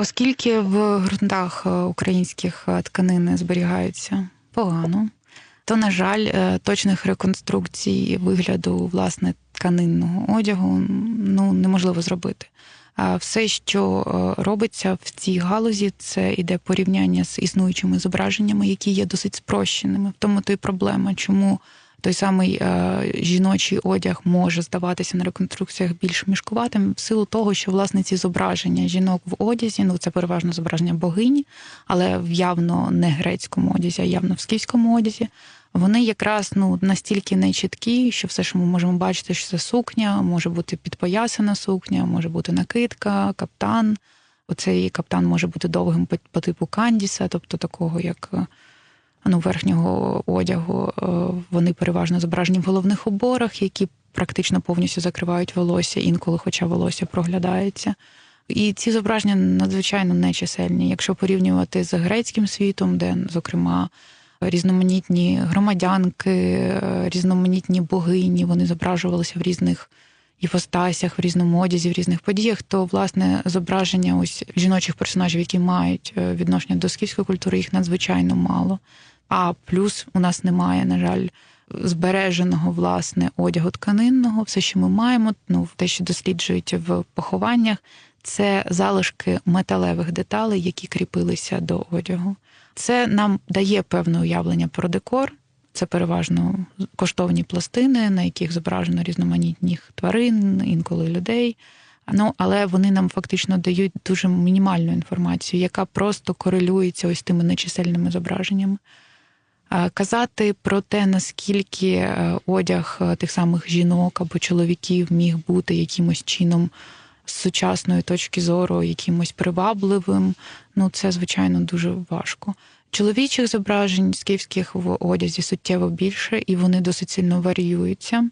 Оскільки в ґрунтах е, українських е, тканини зберігаються погано, то, на жаль, е, точних реконструкцій вигляду власне тканинного одягу ну неможливо зробити. А все, що робиться в цій галузі, це іде порівняння з існуючими зображеннями, які є досить спрощеними. В тому то й проблема, чому той самий е, жіночий одяг може здаватися на реконструкціях більш мішкуватим, в силу того, що власне ці зображення жінок в одязі, ну це переважно зображення богині, але в явно не грецькому одязі, а явно в скіфському одязі. Вони якраз ну настільки нечіткі, що все, що ми можемо бачити, що це сукня, може бути підпоясана сукня, може бути накидка, каптан. Оцей каптан може бути довгим по, типу Кандіса, тобто такого, як е, ну, верхнього одягу. Е, Вони переважно зображені в головних уборах, які практично повністю закривають волосся, інколи, хоча волосся проглядається. І ці зображення надзвичайно нечисельні. Якщо порівнювати з грецьким світом, де, зокрема, різноманітні громадянки, е, різноманітні богині, вони зображувалися в різних іпостасях, в різному одязі, в різних подіях, то власне зображення ось жіночих персонажів, які мають е, відношення до скіфської культури, їх надзвичайно мало. А плюс у нас немає, на жаль, збереженого власне одягу тканинного. Все, що ми маємо, ну те, що досліджують в похованнях, це залишки металевих деталей, які кріпилися до одягу. Це нам дає певне уявлення про декор. Це переважно коштовні пластини, на яких зображено різноманітних тварин, інколи людей. Ну, але вони нам фактично дають дуже мінімальну інформацію, яка просто корелюється ось тими нечисельними зображеннями. Казати про те, наскільки е, одяг е, тих самих жінок або чоловіків міг бути якимось чином з сучасної точки зору, якимось привабливим, ну це звичайно дуже важко. Чоловічих зображень скіфських в одязі суттєво більше, і вони досить сильно варіюються.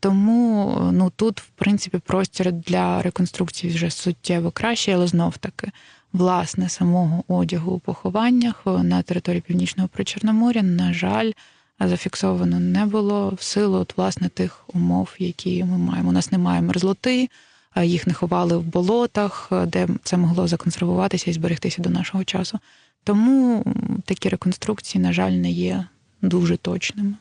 Тому ну тут, в принципі, простір для реконструкції вже суттєво кращий, але знов таки, власне, самого одягу у похованнях на території Північного Причорноморя, на жаль, зафіксовано не було в силу от, власне тих умов, які ми маємо. У нас немає мерзлоти, їх не ховали в болотах, де це могло законсервуватися і зберегтися до нашого часу. Тому такі реконструкції, на жаль, не є дуже точними.